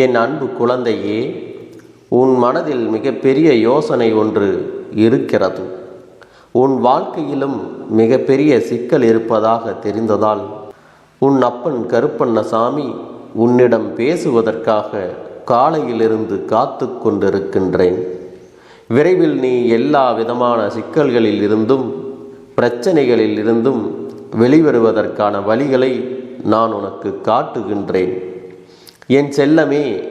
என் அன்பு குழந்தையே உன் மனதில் மிகப்பெரிய யோசனை ஒன்று இருக்கிறது. உன் வாழ்க்கையிலும் மிகப்பெரிய சிக்கல் இருப்பதாக தெரிந்ததால் உன் அப்பன் கருப்பண்ணசாமி உன்னிடம் பேசுவதற்காக காலையிலிருந்து காத்து கொண்டிருக்கின்றேன். விரைவில் நீ எல்லா விதமான சிக்கல்களில் இருந்தும் பிரச்சனைகளில் இருந்தும் வெளிவருவதற்கான வழிகளை நான் உனக்கு காட்டுகின்றேன். என் செல்லமே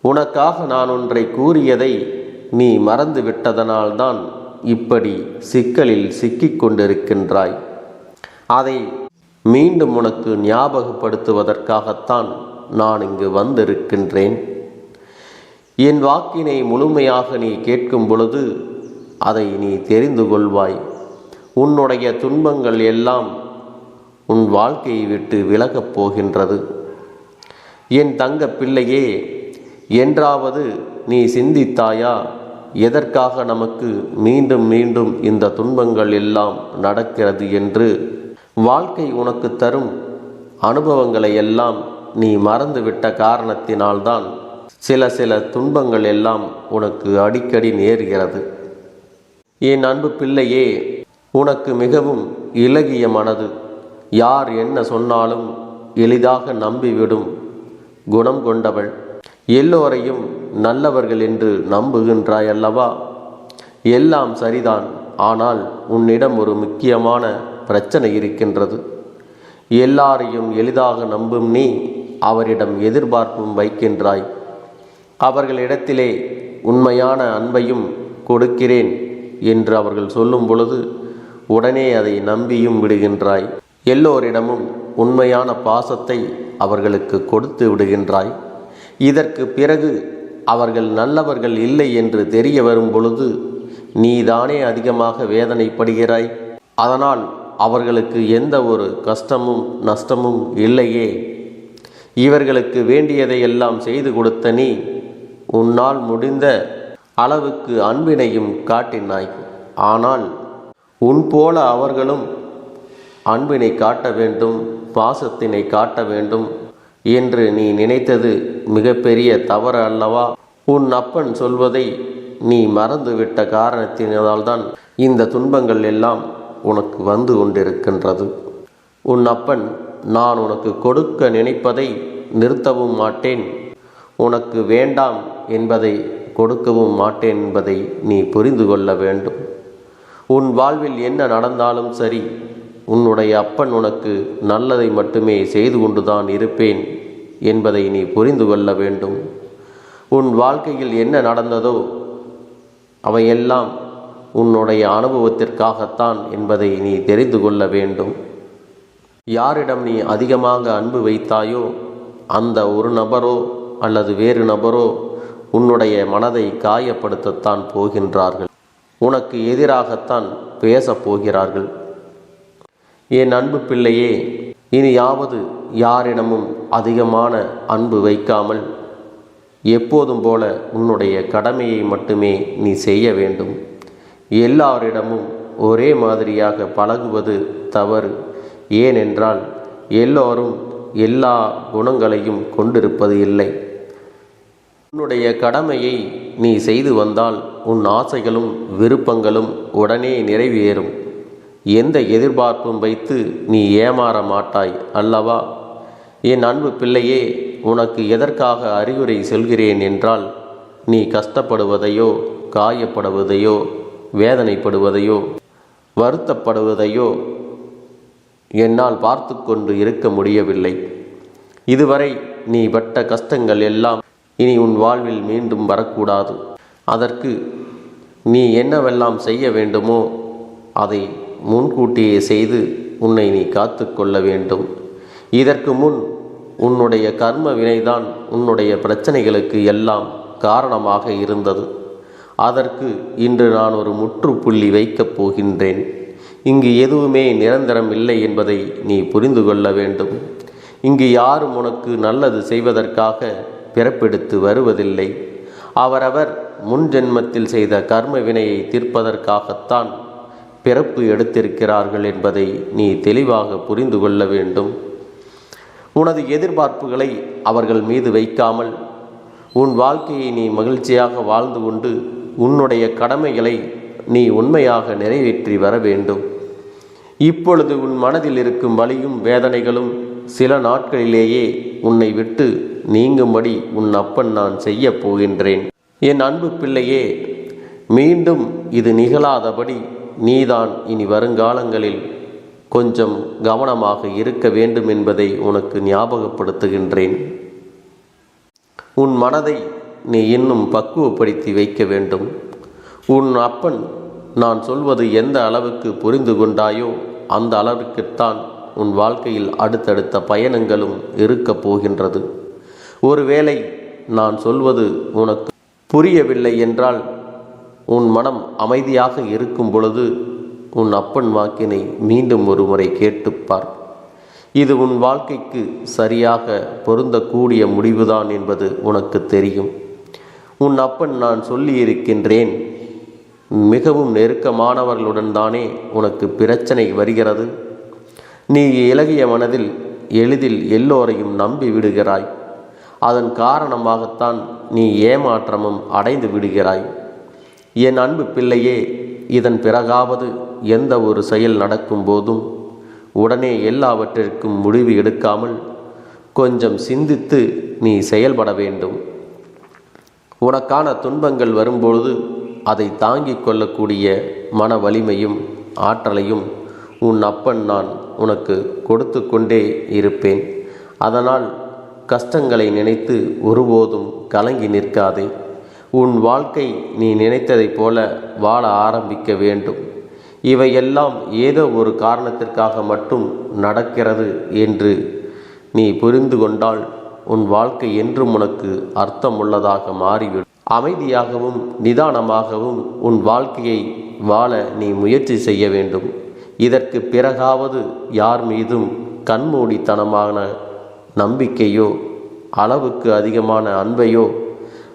உனக்காக நான் ஒன்றை கூறியதை நீ மறந்து விட்டதனால்தான் இப்படி சிக்கலில் சிக்கிக் கொண்டிருக்கின்றாய். அதை மீண்டும் உனக்கு ஞாபகப்படுத்துவதற்காகத்தான் நான் இங்கு வந்திருக்கின்றேன். என் வாக்கினை முழுமையாக நீ கேட்கும் பொழுது அதை நீ தெரிந்து கொள்வாய். உன்னுடைய துன்பங்கள் எல்லாம் உன் வாழ்க்கையை விட்டு விலகப் போகின்றது. என் தங்க பிள்ளையே என்றாவது நீ சிந்தித்தாயா? எதற்காக நமக்கு மீண்டும் மீண்டும் இந்த துன்பங்கள் எல்லாம் நடக்கிறது என்று வாழ்க்கை உனக்கு தரும் அனுபவங்களை எல்லாம் நீ மறந்துவிட்ட காரணத்தினால்தான் சில சில துன்பங்கள் எல்லாம் உனக்கு அடிக்கடி நேர்கிறது. என் அன்பு பிள்ளையே உனக்கு மிகவும் இலகிய மனது. யார் என்ன சொன்னாலும் எளிதாக நம்பிவிடும். குணம் கொண்டவள். எல்லோரையும் நல்லவர்கள் என்று நம்புகின்றாய் அல்லவா எல்லாம் சரிதான் ஆனால் உன்னிடம் ஒரு முக்கியமான பிரச்சனை இருக்கின்றது. எல்லாரையும் எளிதாக நம்பும் நீ அவரிடம் எதிர்பார்ப்பும் வைக்கின்றாய். அவர்களிடத்திலே உண்மையான அன்பையும் கொடுக்கிறேன் என்று அவர்கள் சொல்லும் பொழுது உடனே அதை நம்பியும் விடுகின்றாய். எல்லோரிடமும் உண்மையான பாசத்தை அவர்களுக்கு கொடுத்து விடுகின்றாய். இதற்கு பிறகு அவர்கள் நல்லவர்கள் இல்லை என்று தெரிய வரும் பொழுது நீதானே அதிகமாக வேதனைப்படுகிறாய். அதனால் அவர்களுக்கு எந்த ஒரு கஷ்டமும் நஷ்டமும் இல்லையே. இவர்களுக்கு வேண்டியதை எல்லாம் செய்து கொடுத்த நீ உன்னால் முடிந்த அளவுக்கு அன்பினையும் காட்டினாய். ஆனால் உன் போல அவர்களும் அன்பினை காட்ட வேண்டும். பாசத்தினை காட்ட வேண்டும் என்று நீ நினைத்தது மிகப்பெரிய தவறு அல்லவா? உன் அப்பன் சொல்வதை நீ மறந்துவிட்ட காரணத்தினால்தான் இந்த துன்பங்கள் எல்லாம் உனக்கு வந்து கொண்டிருக்கின்றது. உன் அப்பன் நான் உனக்கு கொடுக்க நினைப்பதை நிறுத்தவும் மாட்டேன். உனக்கு வேண்டாம் என்பதை கொடுக்கவும் மாட்டேன் என்பதை நீ புரிந்து கொள்ள வேண்டும். உன் வாழ்வில் என்ன நடந்தாலும் சரி உன்னுடைய அப்பன் உனக்கு நல்லதை மட்டுமே செய்து கொண்டுதான் இருப்பேன் என்பதை நீ புரிந்து கொள்ள வேண்டும். உன் வாழ்க்கையில் என்ன நடந்ததோ அவையெல்லாம் உன்னுடைய அனுபவத்திற்காகத்தான் என்பதை நீ தெரிந்து கொள்ள வேண்டும். யாரிடம் நீ அதிகமாக அன்பு வைத்தாயோ அந்த ஒரு நபரோ அல்லது வேறு நபரோ உன்னுடைய மனதை காயப்படுத்தத்தான் போகின்றார்கள். உனக்கு எதிராகத்தான் பேசப் போகிறார்கள். என் அன்பு பிள்ளையே இனியாவது யாரிடமும் அதிகமான அன்பு வைக்காமல் எப்போதும் போல உன்னுடைய கடமையை மட்டுமே நீ செய்ய வேண்டும். எல்லாரிடமும் ஒரே மாதிரியாக பழகுவது தவறு. ஏனென்றால் எல்லோரும் எல்லா குணங்களையும் கொண்டிருப்பது இல்லை. உன்னுடைய கடமையை நீ செய்து வந்தால் உன் ஆசைகளும் விருப்பங்களும் உடனே நிறைவேறும். எந்த எதிர்பார்ப்பும் வைத்து நீ ஏமாற மாட்டாய் அல்லவா? என் அன்பு பிள்ளையே உனக்கு எதற்காக அறிவுரை சொல்கிறேன் என்றால் நீ கஷ்டப்படுவதையோ காயப்படுவதையோ வேதனைப்படுவதையோ வருத்தப்படுவதையோ என்னால் பார்த்து கொண்டு இருக்க முடியவில்லை. இதுவரை நீ பட்ட கஷ்டங்கள் எல்லாம் இனி உன் வாழ்வில் மீண்டும் வரக்கூடாது. அதற்கு நீ என்னவெல்லாம் செய்ய வேண்டுமோ அதை முன்கூட்டியே செய்து உன்னை நீ காத்து கொள்ள வேண்டும். இதற்கு முன் உன்னுடைய கர்ம வினைதான் உன்னுடைய பிரச்சனைகளுக்கு எல்லாம் காரணமாக இருந்தது. அதற்கு இன்று நான் ஒரு முற்றுப்புள்ளி வைக்கப் போகின்றேன். இங்கு எதுவுமே நிரந்தரம் இல்லை என்பதை நீ புரிந்து கொள்ள வேண்டும். இங்கு யாரும் உனக்கு நல்லது செய்வதற்காக பிறப்பெடுத்து வருவதில்லை. அவரவர் முன் ஜென்மத்தில் செய்த கர்ம வினையை தீர்ப்பதற்காகத்தான் பிறப்பு எடுத்திருக்கிறார்கள் என்பதை நீ தெளிவாக புரிந்து கொள்ள வேண்டும். உனது எதிர்பார்ப்புகளை அவர்கள் மீது வைக்காமல் உன் வாழ்க்கையை நீ மகிழ்ச்சியாக வாழ்ந்து கொண்டு உன்னுடைய கடமைகளை நீ உண்மையாக நிறைவேற்றி வர வேண்டும். இப்பொழுது உன் மனதில் இருக்கும் வலியும் வேதனைகளும் சில நாட்களிலேயே உன்னை விட்டு நீங்கும்படி உன் அப்பன் நான் செய்யப் போகின்றேன். என் அன்பு பிள்ளையே மீண்டும் இது நிகழாதபடி நீதான் இனி வருங்காலங்களில் கொஞ்சம் கவனமாக இருக்க வேண்டும் என்பதை உனக்கு ஞாபகப்படுத்துகின்றேன். உன் மனதை நீ இன்னும் பக்குவப்படுத்தி வைக்க வேண்டும். உன் அப்பன் நான் சொல்வது எந்த அளவுக்கு புரிந்து கொண்டாயோ அந்த அளவுக்குத்தான் உன் வாழ்க்கையில் அடுத்தடுத்த பயணங்களும் இருக்கப் போகின்றது. ஒருவேளை நான் சொல்வது உனக்கு புரியவில்லை என்றால் உன் மனம் அமைதியாக இருக்கும் பொழுது உன் அப்பன் வாக்கினை மீண்டும் ஒரு முறை கேட்டுப்பார் இது உன் வாழ்க்கைக்கு சரியாக பொருந்தக்கூடிய முடிவுதான் என்பது உனக்கு தெரியும். உன் அப்பன் நான் சொல்லியிருக்கின்றேன் மிகவும் நெருக்கமானவர்களுடன் தானே உனக்கு பிரச்சனை வருகிறது. நீ இலகிய மனதில் எளிதில் எல்லோரையும் நம்பி விடுகிறாய். அதன் காரணமாகத்தான் நீ ஏமாற்றமும் அடைந்து விடுகிறாய். என் அன்பு பிள்ளையே இதன் பிறகாவது எந்த ஒரு செயல் நடக்கும் போதும் உடனே எல்லாவற்றிற்கும் முடிவு எடுக்காமல் கொஞ்சம் சிந்தித்து நீ செயல்பட வேண்டும். உனக்கான துன்பங்கள் வரும்பொழுது அதை தாங்கிக் கொள்ளக்கூடிய மன வலிமையும் ஆற்றலையும் உன் அப்பன் நான் உனக்கு கொடுத்து கொண்டே இருப்பேன். அதனால் கஷ்டங்களை நினைத்து ஒருபோதும் கலங்கி நிற்காதே. உன் வாழ்க்கை நீ நினைத்ததைப் போல வாழ ஆரம்பிக்க வேண்டும். இவையெல்லாம் ஏதோ ஒரு காரணத்திற்காக மட்டும் நடக்கிறது என்று நீ புரிந்து கொண்டால் உன் வாழ்க்கை என்றும் உனக்கு அர்த்தமுள்ளதாக மாறிவிடும். அமைதியாகவும் நிதானமாகவும் உன் வாழ்க்கையை வாழ நீ முயற்சி செய்ய வேண்டும். இதற்கு பிறகாவது யார் மீதும் கண்மூடித்தனமான நம்பிக்கையோ அளவுக்கு அதிகமான அன்பையோ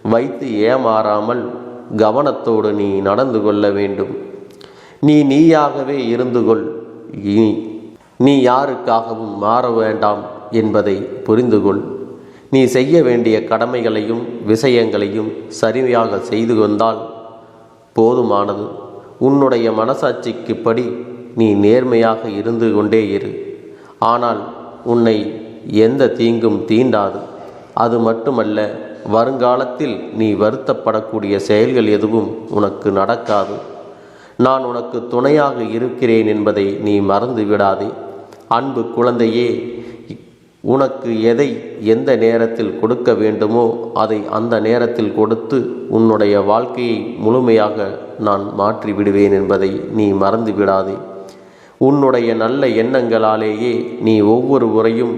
வைத்து ஏமாறாமல் கவனத்தோடு நீ நடந்து கொள்ள வேண்டும். நீ நீயாகவே இருந்து கொள். இனி நீ யாருக்காகவும் மாற வேண்டாம் என்பதை புரிந்து கொள். நீ செய்ய வேண்டிய கடமைகளையும் விஷயங்களையும் சரியாக செய்து கொண்டால் போதுமானது. உன்னுடைய மனசாட்சிக்குப்படி நீ நேர்மையாக இருந்து கொண்டே இரு. ஆனால் உன்னை எந்த தீங்கும் தீண்டாது. அது மட்டுமல்ல வருங்காலத்தில் நீ வருத்தப்படக்கூடிய செயல்கள் எதுவும் உனக்கு நடக்காது. நான் உனக்கு துணையாக இருக்கிறேன் என்பதை நீ மறந்து விடாதே. அன்பு குழந்தையே உனக்கு எதை எந்த நேரத்தில் கொடுக்க வேண்டுமோ அதை அந்த நேரத்தில் கொடுத்து உன்னுடைய வாழ்க்கையை முழுமையாக நான் மாற்றி விடுவேன் என்பதை நீ மறந்து விடாதே. உன்னுடைய நல்ல எண்ணங்களாலேயே நீ ஒவ்வொரு முறையும்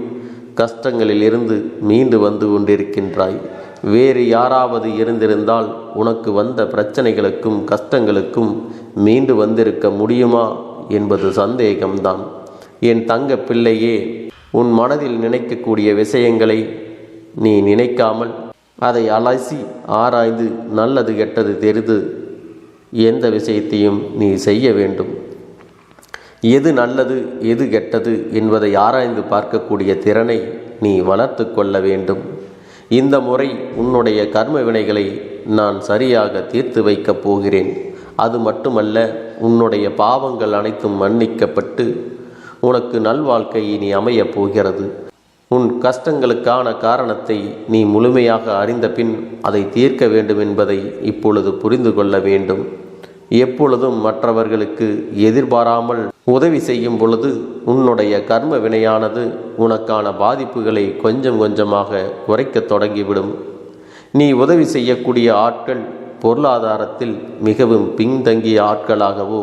கஷ்டங்களிலிருந்து மீண்டு வந்து கொண்டிருக்கின்றாய். வேறு யாராவது இருந்திருந்தால் உனக்கு வந்த பிரச்சனைகளுக்கும் கஷ்டங்களுக்கும் மீண்டு வந்திருக்க முடியுமா என்பது சந்தேகம்தான். என் தங்க பிள்ளையே உன் மனதில் நினைக்கக்கூடிய விஷயங்களை நீ நினைக்காமல் அதை அலசி ஆராய்ந்து நல்லது கெட்டது தெரிந்து எந்த விஷயத்தையும் நீ செய்ய வேண்டும். எது நல்லது எது கெட்டது என்பதை ஆராய்ந்து பார்க்கக்கூடிய திறனை நீ வளர்த்து கொள்ள வேண்டும். இந்த முறை உன்னுடைய கர்ம வினைகளை நான் சரியாக தீர்த்து வைக்கப் போகிறேன். அது மட்டுமல்ல உன்னுடைய பாவங்கள் அனைத்தும் மன்னிக்கப்பட்டு உனக்கு நல்வாழ்க்கை இனி அமையப் போகிறது. உன் கஷ்டங்களுக்கான காரணத்தை நீ முழுமையாக அறிந்த பின் அதை தீர்க்க வேண்டும் என்பதை இப்பொழுது புரிந்து கொள்ள வேண்டும். எப்பொழுதும் மற்றவர்களுக்கு எதிர்பாராமல் உதவி செய்யும் பொழுது உன்னுடைய கர்ம வினையானது உனக்கான பாதிப்புகளை கொஞ்சம் கொஞ்சமாக குறைக்கத் தொடங்கிவிடும். நீ உதவி செய்யக்கூடிய ஆட்கள் பொருளாதாரத்தில் மிகவும் பின்தங்கிய ஆட்களாகவோ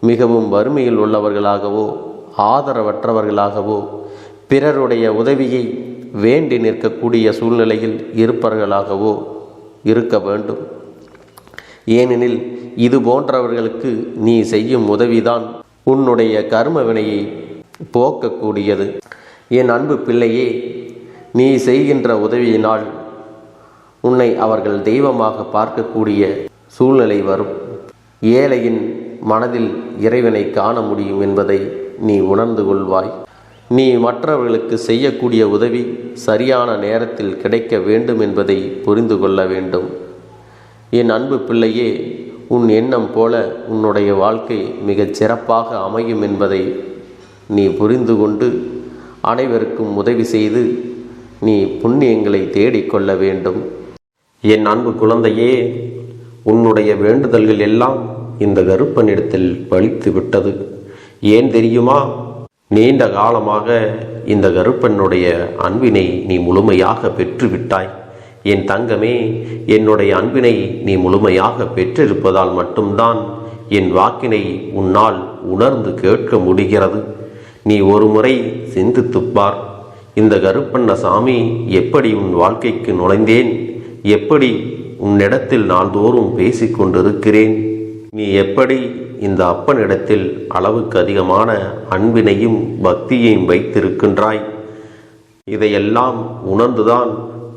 மிகவும் வறுமையில் உள்ளவர்களாகவோ ஆதரவற்றவர்களாகவோ பிறருடைய உதவியை வேண்டி நிற்கக்கூடிய சூழ்நிலையில் இருப்பவர்களாகவோ இருக்க வேண்டும். ஏனெனில் இது போன்றவர்களுக்கு நீ செய்யும் உதவிதான் உன்னுடைய கர்ம வினையை போக்கக்கூடியது. என் அன்பு பிள்ளையே நீ செய்கின்ற உதவியினால் உன்னை அவர்கள் தெய்வமாக பார்க்கக்கூடிய சூழ்நிலை வரும். ஏழையின் மனதில் இறைவனை காண முடியும் என்பதை நீ உணர்ந்து கொள்வாய். நீ மற்றவர்களுக்கு செய்யக்கூடிய உதவி சரியான நேரத்தில் கிடைக்க வேண்டும் என்பதை புரிந்து கொள்ள வேண்டும். என் அன்பு பிள்ளையே உன் எண்ணம் போல உன்னுடைய வாழ்க்கை மிகச் சிறப்பாக அமையும் என்பதை நீ புரிந்து கொண்டு அனைவருக்கும் உதவி செய்து நீ புண்ணியங்களை தேடிக்கொள்ள வேண்டும். என் அன்பு குழந்தையே உன்னுடைய வேண்டுதல்கள் எல்லாம் இந்த கருப்பனிடத்தில் பலித்து விட்டது. ஏன் தெரியுமா? நீண்ட காலமாக இந்த கருப்பனுடைய அன்பினை நீ முழுமையாக பெற்றுவிட்டாய் என் தங்கமே என்னுடைய அன்பினை நீ முழுமையாக பெற்றிருப்பதால் மட்டும்தான் என் வாக்கினை உன்னால் உணர்ந்து கேட்க முடிகிறது. நீ ஒரு முறை இந்த கருப்பண்ண சாமி எப்படி உன் வாழ்க்கைக்கு நுழைந்தேன்? எப்படி உன்னிடத்தில் நாள்தோறும் பேசிக் கொண்டிருக்கிறேன்? நீ எப்படி இந்த அப்பனிடத்தில் அளவுக்கு அதிகமான அன்பினையும் பக்தியையும் வைத்திருக்கின்றாய்? இதையெல்லாம் உணர்ந்துதான்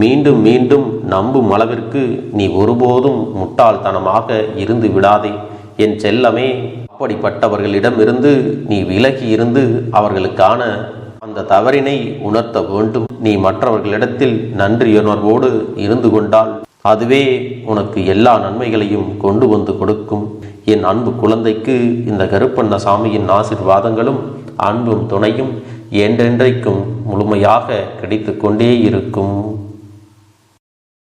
மீண்டும் மீண்டும் நம்பும் அளவிற்கு நீ ஒருபோதும் முட்டாள்தனமாக இருந்து விடாதே. என் செல்லமே அப்படிப்பட்டவர்களிடமிருந்து நீ விலகி இருந்து அவர்களுக்கான அந்த தவறினை உணர்த்த வேண்டும். நீ மற்றவர்களிடத்தில் நன்றியுணர்வோடு இருந்து கொண்டால் அதுவே உனக்கு எல்லா நன்மைகளையும் கொண்டு வந்து கொடுக்கும். என் அன்பு குழந்தைக்கு இந்த கருப்பண்ண சாமியின் ஆசிர்வாதங்களும் அன்பும் துணையும் என்றென்றைக்கும் முழுமையாக கிடைத்து கொண்டே இருக்கும்.